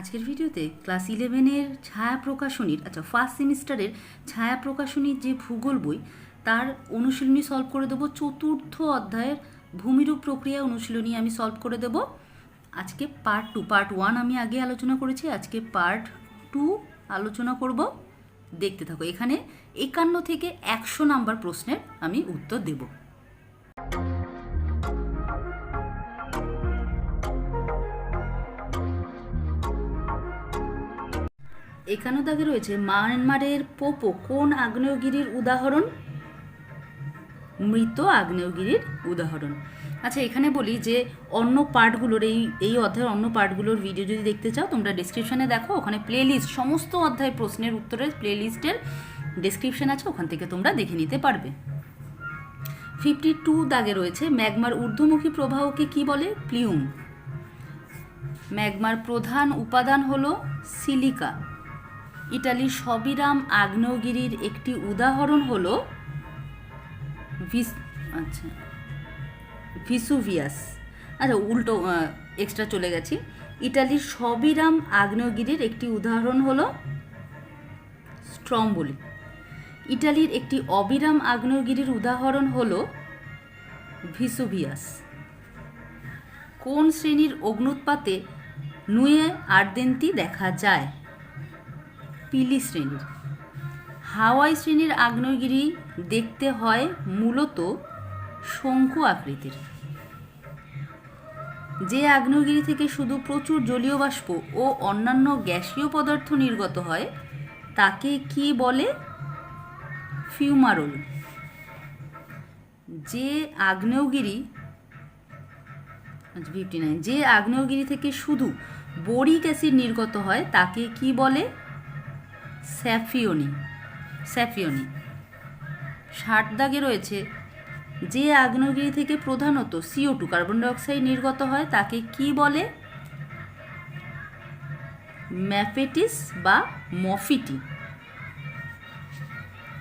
আজকের ভিডিওতে ক্লাস ইলেভেনের ছায়া প্রকাশনীর আচ্ছা ফার্স্ট সেমিস্টারের ছায়া প্রকাশনীর যে ভূগোল বই, তার অনুশীলনী সলভ করে দেবো। চতুর্থ অধ্যায়ের ভূমিরূপ প্রক্রিয়া অনুশীলনী আমি সলভ করে দেব। আজকে পার্ট টু পার্ট ওয়ান আমি আগে আলোচনা করেছি, আজকে পার্ট টু আলোচনা করব। দেখতে থাকো, এখানে একান্ন থেকে একশো নাম্বার প্রশ্নের আমি উত্তর দেবো। এখানেও দাগে রয়েছে মায়ানমারের পোপো। কোন আগ্নেয়গিরির উদাহরণ? মৃত আগ্নেয়গিরির উদাহরণ। আচ্ছা এখানে বলি যে অন্য পার্টগুলোর এই এই অধ্যায়ের অন্য পার্টগুলোর ভিডিও যদি দেখতে চাও, তোমরা ডিসক্রিপশানে দেখো, ওখানে প্লেলিস্ট সমস্ত অধ্যায় প্রশ্নের উত্তরের প্লেলিস্টের ডেসক্রিপশন আছে, ওখান থেকে তোমরা দেখে নিতে পারবে। ফিফটি টু দাগে রয়েছে, ম্যাগমার ঊর্ধ্বমুখী প্রবাহকে কি বলে? প্লিউম ম্যাগমার প্রধান উপাদান হলো সিলিকা ইটালির সবিরাম আগ্নেয়গিরির একটি উদাহরণ হল ভিস আচ্ছা ভিসুভিয়াস। আচ্ছা উল্টো এক্সট্রা চলে গেছি। ইটালির সবিরাম আগ্নেয়গিরির একটি উদাহরণ হল স্ট্রম্বলি। ইটালির একটি অবিরাম আগ্নেয়গিরির উদাহরণ হল ভিসুভিয়াস। কোন শ্রেণির অগ্নুৎপাতে নুয়ে আর্দেন্তি দেখা যায়? পিলি শ্রেণির। হাওয়াই শ্রেণির আগ্নেয়গিরি দেখতে হয় মূলত শঙ্কু আকৃতির। যে আগ্নেয়গিরি থেকে শুধু প্রচুর জলীয় বাষ্প ও অন্যান্য গ্যাসীয় পদার্থ নির্গত হয়, তাকে কি বলে? ফিউমারোল। যে আগ্নেয়গিরি ফিফটি নাইন যে আগ্নেয়গিরি থেকে শুধু বোরিক অ্যাসিড নির্গত হয়, তাকে কি বলে? স্যাফিওনি স্যাফিওনি। ষাট দাগে রয়েছে যে আগ্নেয়গিরি থেকে প্রধানত সিও টু কার্বন ডাইঅক্সাইড নির্গত হয়, তাকে কি বলে? ম্যাফেটিস বা মফিটি।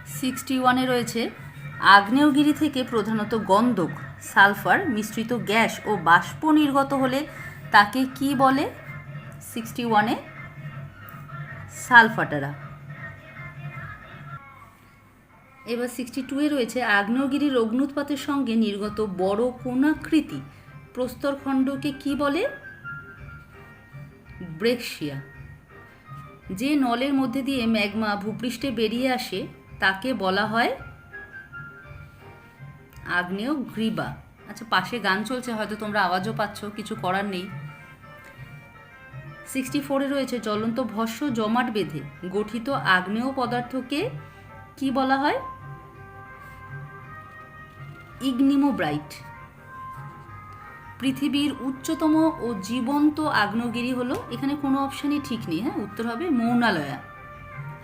সিক্সটি ওয়ানে রয়েছে আগ্নেয়গিরি থেকে প্রধানত গন্ধক, সালফার, মিশ্রিত গ্যাস ও বাষ্প নির্গত হলে তাকে কি বলে? সিক্সটি ওয়ানে সালফাটারা। এবার সিক্সটি টুয়ে রয়েছে আগ্নেয়গিরির অগ্নুৎপাতের সঙ্গে নির্গত বড় কোনাকৃতি প্রস্তরখণ্ডকে কি বলে? ব্রেকশিয়া। যে নলের মধ্যে দিয়ে ম্যাগমা ভূপৃষ্ঠে বেরিয়ে আসে, তাকে বলা হয় আগ্নেয় গ্রীবা আচ্ছা পাশে গান চলছে, হয়তো তোমরা আওয়াজও পাচ্ছ, কিছু করার নেই। সিক্সটি ফোরে রয়েছে জ্বলন্ত ভস্য জমাট বেঁধে গঠিত আগ্নেয় পদার্থকে কি বলা হয়? ইগনিমোব্রাইট। পৃথিবীর উচ্চতম ও জীবন্ত আগ্নেয়গিরি হলো, এখানে কোনো অপশানই ঠিক নেই হ্যাঁ? উত্তর হবে মৌনালয়া।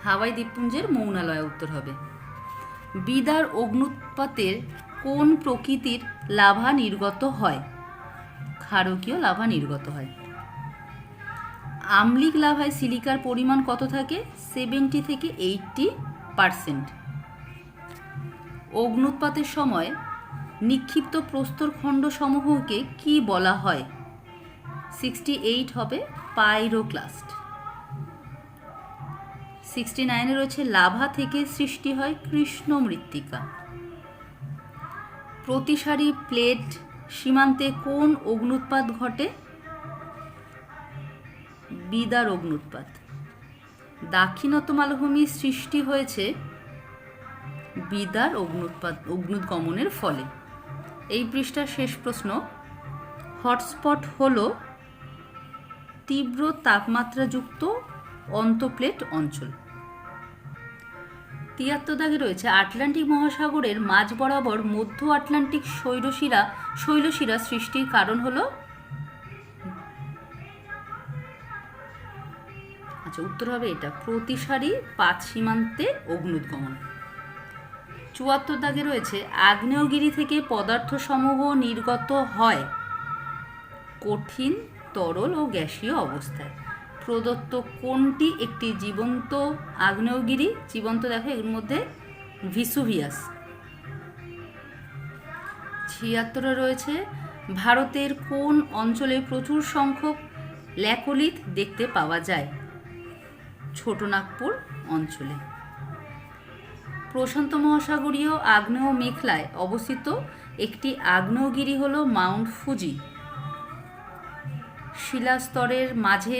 হাওয়াই দ্বীপপুঞ্জের মৌনালয়া উত্তর হবে। বিদার অগ্নুৎপাতের কোন প্রকৃতির লাভা নির্গত হয়? ক্ষারকীয় লাভা নির্গত হয়। আমলিক লাভায় সিলিকার পরিমাণ কত থাকে? সেভেন্টি থেকে এইটটি পারসেন্ট। অগ্নুৎপাতের সময় নিক্ষিপ্ত প্রস্তরখণ্ড সমূহকে কি বলা হয়? সিক্সটি এইট হবে পাইরোক্লাস্ট সিক্সটি নাইনে রয়েছে লাভা থেকে সৃষ্টি হয় কৃষ্ণ মৃত্তিকা। প্রতিসারী প্লেট সীমান্তে কোন অগ্নুৎপাত ঘটে? বিদার অগ্নুৎপাত। দাক্ষিণাত্য মালভূমি সৃষ্টি হয়েছে বিদার অগ্নুৎপাত অগ্নুৎগমনের ফলে। এই পৃষ্ঠার শেষ প্রশ্ন, হটস্পট হল তীব্র তাপমাত্রাযুক্ত অন্তপ্লেট অঞ্চল। তিয়াত্তর দাগে রয়েছে, আটলান্টিক মহাসাগরের মাঝ বরাবর মধ্য আটলান্টিক শৈলশিরা শৈলশিরা সৃষ্টির কারণ হল আচ্ছা উত্তর হবে এটা, প্রতিসারী পাঁচ সীমান্তে অগ্নুৎগমন চুয়াত্তর দাগে রয়েছে, আগ্নেয়গিরি থেকে পদার্থসমূহ নির্গত হয়। কঠিন, তরল ও গ্যাসীয় অবস্থায়। প্রদত্ত কোনটি একটি জীবন্ত আগ্নেয়গিরি? জীবন্ত দেখো, এর মধ্যে ভিসুভিয়াস। ছিয়াত্তরে রয়েছে, ভারতের কোন অঞ্চলে প্রচুর সংখ্যক ল্যাকোলিথ দেখতে পাওয়া যায়? ছোটনাগপুর অঞ্চলে। প্রশান্ত মহাসাগরীয় আগ্নেয় মেঘলায় অবস্থিত একটি আগ্নেয়গিরি হল মাউন্ট ফুজি। শিলাস্তরের মাঝে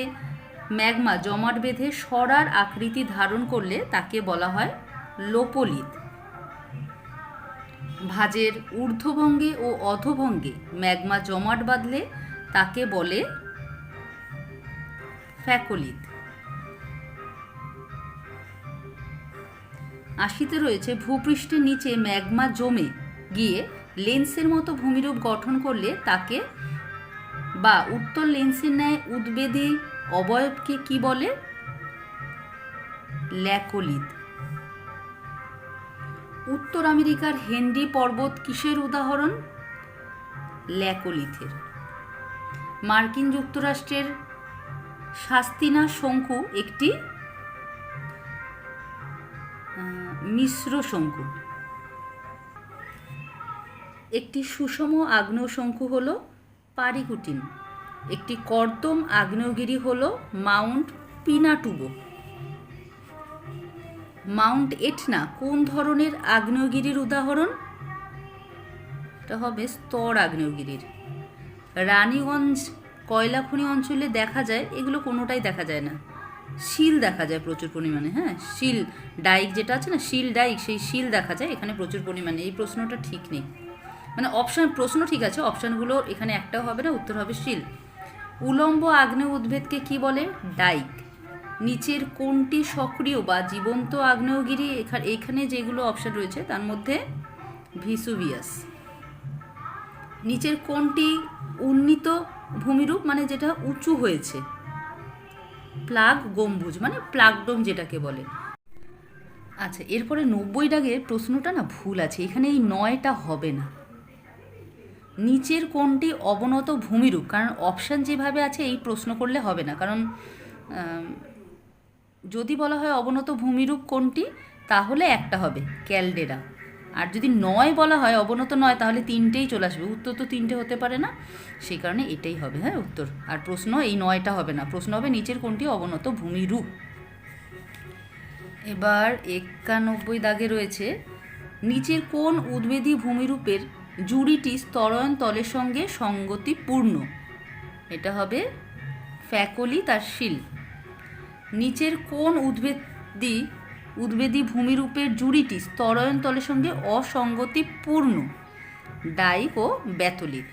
ম্যাগমা জমাট বেঁধে সরার আকৃতি ধারণ করলে তাকে বলা হয় লোপলিত। ভাজের ঊর্ধ্বভঙ্গে ও অধভঙ্গে ম্যাগমা জমাট বাঁধলে তাকে বলে ফ্যাকোলিত। আশিতে রয়েছে ভূপৃষ্ঠের নিচে ম্যাগমা জমে গিয়ে লেন্সের মতো ভূমিরূপ গঠন করলে তাকে বা উত্তর লেন্সের ন্যায় উদ্বেদী অবয়বকে কি বলে? ল্যাকোলিত উত্তর আমেরিকার হেনরি পর্বত কিসের উদাহরণ? ল্যাকোলিথের। মার্কিন যুক্তরাষ্ট্রের শাস্তিনা শঙ্কু একটি মিশ্র শঙ্কু। একটি সুষম আগ্নেয় শঙ্কু হল পারিকুটিন। একটি কর্দম আগ্নেয়গিরি হল মাউন্ট পিনাটুবো। মাউন্ট এটনা কোন ধরনের আগ্নেয়গিরির উদাহরণ? এটা হবে স্তর আগ্নেয়গিরির। রানীগঞ্জ কয়লা খনি অঞ্চলে দেখা যায়, এগুলো কোনোটাই দেখা যায় না। শিল দেখা যায় প্রচুর পরিমাণে হ্যাঁ? শিল, ডাইক যেটা আছে না, শিল ডাইক, সেই শিল দেখা যায়, এখানে প্রচুর পরিমাণে। এই প্রশ্নটা ঠিক নেই। মানে অপশান প্রশ্ন ঠিক আছে অপশানগুলো এখানে একটাও হবে না, উত্তর হবে শিল। উলম্ব আগ্নেয় উদ্ভিদকে কি বলে? ডাইক। নিচের কোনটি সক্রিয় বা জীবন্ত আগ্নেয়গিরি? এখানে এখানে যেগুলো অপশান রয়েছে, তার মধ্যে ভিসুভিয়াস। নিচের কোনটি উন্নীত ভূমিরূপ? মানে যেটা উঁচু হয়েছে। প্লাগ গম্বুজ মানে প্লাগডোম যেটাকে বলে। আচ্ছা এরপরে নব্বই দাগের প্রশ্নটা না ভুল আছে, এখানে এই নয়টা হবে না। নিচের কোনটি অবনত ভূমিরূপ, কারণ অপশান যেভাবে আছে এই প্রশ্ন করলে হবে না। কারণ যদি বলা হয় অবনত ভূমিরূপ কোনটি তাহলে একটা হবে, ক্যালডেরা। আর যদি নয় বলা হয়, অবনত নয়, তাহলে তিনটেই চলে আসবে। উত্তর তো তিনটে হতে পারে না। সেই কারণে এটাই হবে হ্যাঁ উত্তর। আর প্রশ্ন, এই নয়টা হবে না। প্রশ্ন হবে নিচের কোনটি? অবনত ভূমিরূপ এবার একানব্বই দাগে রয়েছে, নিচের কোন উদ্বেদী ভূমিরূপের জুড়িটি স্তরয়ন তলের সঙ্গে সঙ্গতিপূর্ণ? এটা হবে ফ্যাকলি, তার শিল। নিচের কোন উদ্বেদী উদ্বেদী ভূমিরূপের জুড়িটি স্তরয়ন তলের সঙ্গে অসঙ্গতিপূর্ণ। ডাইক ও ব্যাথলিক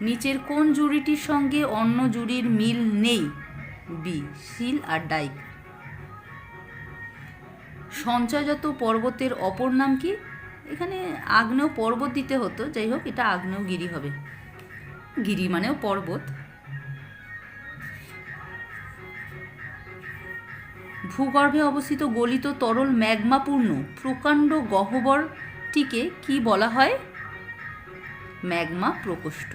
নিচের কোন জুড়িটির সঙ্গে অন্য জুড়ির মিল নেই? বি, শিল আর ডাইক। সঞ্চয়জাত পর্বতের অপর নাম কি? এখানে আগ্নেয় পর্বত দিতে হতো, যাই হোক, এটা আগ্নেয়গিরি হবে। গিরি মানেও পর্বত। ভূগর্ভে অবস্থিত গলিত তরল ম্যাগমাপূর্ণ প্রকাণ্ড গহ্বরটিকে কি বলা হয়? ম্যাগমা প্রকোষ্ঠ।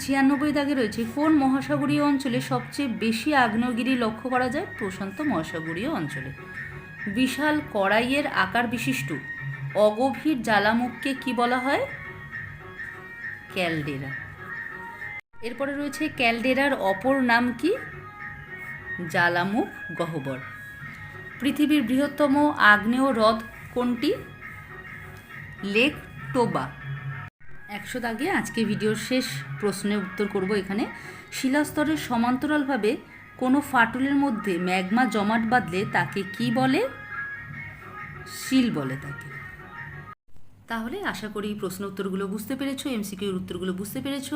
ছিয়ানব্বই দাগে রয়েছে, কোন মহাসাগরীয় অঞ্চলে সবচেয়ে বেশি আগ্নেয়গিরি লক্ষ্য করা যায়? প্রশান্ত মহাসাগরীয় অঞ্চলে। বিশাল কড়াইয়ের আকার বিশিষ্ট অগভীর জ্বালামুখকে কি বলা হয়? ক্যালডেরা। এরপরে রয়েছে ক্যালডেরার অপর নাম কি? জ্বালামুখ গহ্বর। পৃথিবীর বৃহত্তম আগ্নেয় হ্রদ কোনটি? Lake Toba. একশো দাগে আজকে ভিডিওর শেষ প্রশ্নের উত্তর করব এখানে। শিলাস্তরের সমান্তরালভাবে কোনো ফাটলের মধ্যে ম্যাগমা জমাট বাঁধলে তাকে কি বলে? শিল বলে তাকে। তাহলে আশা করি প্রশ্ন উত্তরগুলো বুঝতে পেরেছ এমসিকিউর উত্তরগুলো বুঝতে পেরেছ।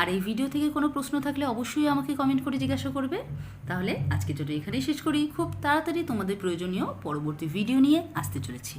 আর এই ভিডিও থেকে কোনো প্রশ্ন থাকলে অবশ্যই আমাকে কমেন্ট করে জিজ্ঞাসা করবে। তাহলে আজকের জন্য এখানেই শেষ করি। খুব তাড়াতাড়ি তোমাদের প্রয়োজনীয় পরবর্তী ভিডিও নিয়ে আসতে চলেছি।